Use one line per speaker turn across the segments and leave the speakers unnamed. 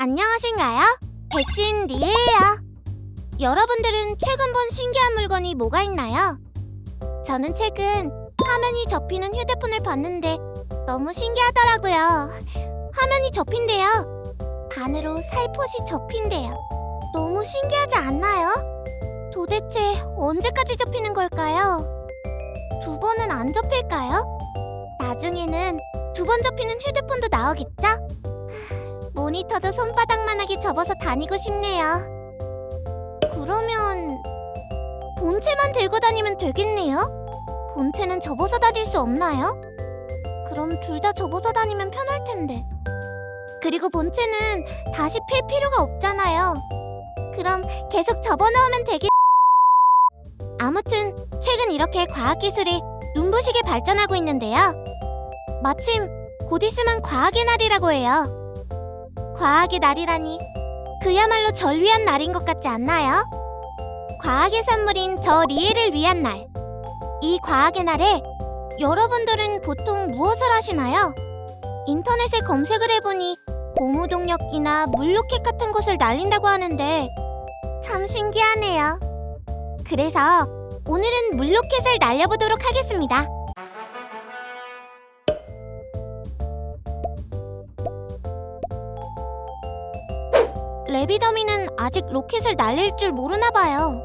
안녕하신가요? 백신 리에예요. 여러분들은 최근 본 신기한 물건이 뭐가 있나요? 저는 최근 화면이 접히는 휴대폰을 봤는데 너무 신기하더라고요. 화면이 접힌대요. 반으로 살포시 접힌대요. 너무 신기하지 않나요? 도대체 언제까지 접히는 걸까요? 두 번은 안 접힐까요? 나중에는 두 번 접히는 휴대폰도 나오겠죠? 모니터도 손바닥만하게 접어서 다니고 싶네요. 그러면 본체만 들고 다니면 되겠네요? 본체는 접어서 다닐 수 없나요? 그럼 둘 다 접어서 다니면 편할 텐데. 그리고 본체는 다시 필 필요가 없잖아요. 그럼 계속 접어놓으면 되겠... 아무튼 최근 이렇게 과학기술이 눈부시게 발전하고 있는데요. 마침 곧 있으면 과학의 날이라고 해요. 과학의 날이라니 그야말로 절 위한 날인 것 같지 않나요? 과학의 선물인 저 리에를 위한 날. 이 과학의 날에 여러분들은 보통 무엇을 하시나요? 인터넷에 검색을 해보니 고무동력기나 물로켓 같은 것을 날린다고 하는데 참 신기하네요. 그래서 오늘은 물로켓을 날려보도록 하겠습니다. 레비더미는 아직 로켓을 날릴 줄 모르나 봐요.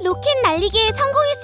로켓 날리기에 성공했